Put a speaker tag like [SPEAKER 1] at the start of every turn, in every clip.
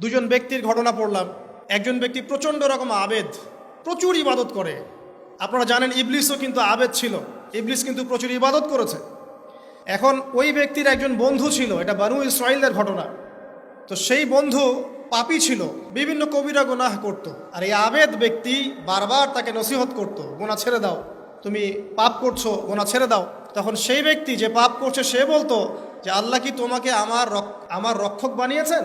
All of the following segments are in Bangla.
[SPEAKER 1] দুজন ব্যক্তির ঘটনা পড়লাম। একজন ব্যক্তি প্রচণ্ড রকম আবেদ, প্রচুর ইবাদত করে। আপনারা জানেন, ইবলিসও কিন্তু আবেদ ছিল। ইবলিস কিন্তু প্রচুর ইবাদত করেছে। এখন ওই ব্যক্তির একজন বন্ধু ছিল, এটা বানু ইসরায়েলদের ঘটনা। তো সেই বন্ধু পাপি ছিল, বিভিন্ন কবিরা গুনাহ করত। আর এই আবেদ ব্যক্তি বারবার তাকে নসিহত করত, গোনা ছেড়ে দাও, তুমি পাপ করছ, গোনা ছেড়ে দাও। তখন সেই ব্যক্তি যে পাপ করছে, সে বলতো যে, আল্লাহ কি তোমাকে আমার আমার রক্ষক বানিয়েছেন?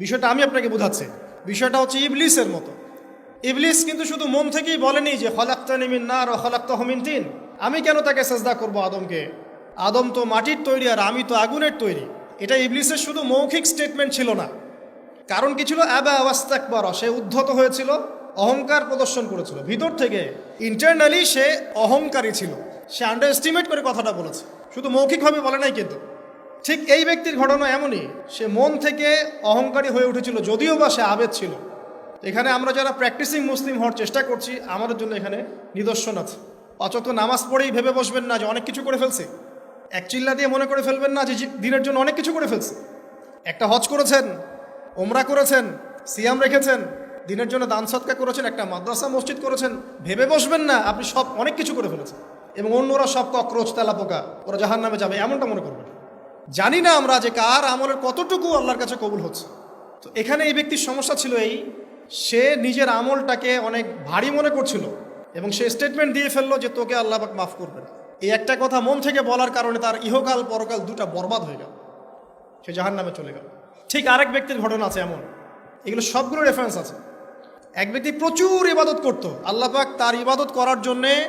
[SPEAKER 1] বিষয়টা আমি আপনাকে বোঝাচ্ছি। বিষয়টা হচ্ছে ইবলিসের মতো। ইবলিস কিন্তু শুধু মন থেকেই বলেনি যে হলাক্তা নিমিন না আর হলাক্তা হমিন তিন। আমি কেন তাকে সেজদা করব আদমকে? আদম তো মাটির তৈরি আর আমি তো আগুনের তৈরি। এটা ইবলিসের শুধু মৌখিক স্টেটমেন্ট ছিল না। কারণ কি ছিল? অ্যাবা আওয়াস্তাকবার সে উদ্ধত হয়েছিল, অহংকার প্রদর্শন করেছিল। ভিতর থেকে ইন্টারনালি সে অহংকারী ছিল। সে আন্ডার এস্টিমেট করে কথাটা বলেছে। শুধু মৌখিকভাবে বলে নাই কিন্তু। ঠিক এই ব্যক্তির ঘটনা এমনই, সে মন থেকে অহংকারী হয়ে উঠেছিল, যদিও বা সে আবেদ ছিল। এখানে আমরা যারা প্র্যাকটিসিং মুসলিম হওয়ার চেষ্টা করছি, আমাদের জন্য এখানে নিদর্শন আছে। অচত নামাজ পড়েই ভেবে বসবেন না যে অনেক কিছু করে ফেলছে। এক চিল্লা দিয়ে মনে করে ফেলবেন না যে দিনের জন্য অনেক কিছু করে ফেলছে। একটা হজ করেছেন ওমরা করেছেন, সিয়াম রেখেছেন, দিনের জন্য দান সৎকা করেছেন, একটা মাদ্রাসা, মসজিদ করেছেন, ভেবে বসবেন না, আপনি সব অনেক কিছু করে ফেলেছেন। এবং অন্যরা সব ককরোচ তেলা পোকা ওরা জাহান নামে যাবে, এমনটা মনে করবেন। জানি না আমরা যে কার আমলের কতটুকু আল্লাহর কাছে কবুল হচ্ছে। তো এখানে এই ব্যক্তির সমস্যা ছিল এই, সে নিজের আমলটাকে অনেক ভারী মনে করছিল এবং সে স্টেটমেন্ট দিয়ে ফেলল যে তোকে আল্লাহ পাক মাফ করবেন। এই একটা কথা মন থেকে বলার কারণে তার ইহকাল পরকাল দুটা বরবাদ হয়ে গেল। সে জাহান নামে চলে গেল। ঠিক আরেক ব্যক্তির ঘটনা আছে এমন। এগুলো সবগুলো রেফারেন্স আছে। এক ব্যক্তি প্রচুর ইবাদত করত। আল্লাহ পাক তার ইবাদত করার জন্যে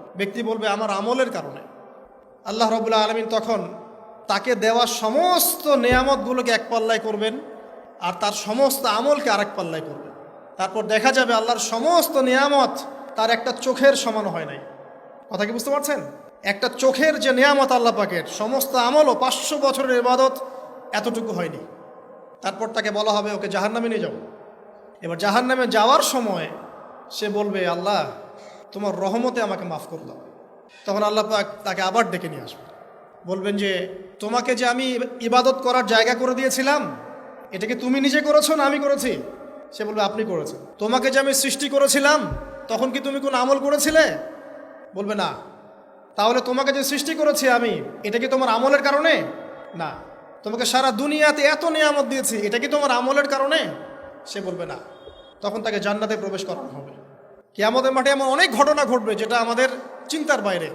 [SPEAKER 1] ব্যক্তি বলবে আমার আমলের কারণে। আল্লাহ রবুল্লাহ আলমিন তখন তাকে দেওয়া সমস্ত নেয়ামতগুলোকে এক পাল্লায় করবেন আর তার সমস্ত আমলকে আরেক পাল্লায় করবেন। তারপর দেখা যাবে আল্লাহর সমস্ত নিয়ামত তার একটা চোখের সমান হয় নাই। কথা কি বুঝতে পারছেন? একটা চোখের যে নিয়ামত আল্লাহ পাকের, সমস্ত আমলও পাঁচশো বছরের ইবাদত এতটুকু হয়নি। তারপর তাকে বলা হবে, ওকে জাহান্নামে নিয়ে যাও। এবার জাহান্নামে যাওয়ার সময় সে বলবে, আল্লাহ তোমার রহমতে আমাকে মাফ করে দাও। তখন আল্লাহ পাক তাকে আবার ডেকে নিয়ে আসবে। বলবেন যে, তোমাকে যে আমি ইবাদত করার জায়গা করে দিয়েছিলাম, এটা কি তুমি নিজে করেছ না আমি করেছি? সে বলবে, আপনি করেছেন। তোমাকে যে আমি সৃষ্টি করেছিলাম, তখন কি তুমি কোনো আমল করেছিলে? বলবে, না। তাহলে তোমাকে যে সৃষ্টি করেছি আমি, এটা কি তোমার আমলের কারণে? না। তোমাকে সারা দুনিয়াতে এত নিয়ামত দিয়েছি, এটা কি তোমার আমলের কারণে? সে বলবে, না। তখন তাকে জান্নাতে প্রবেশ করানো হবে। কিয়ামতের মাঠে এমন অনেক ঘটনা ঘটবে যেটা আমাদের চিন্তার বাইরে।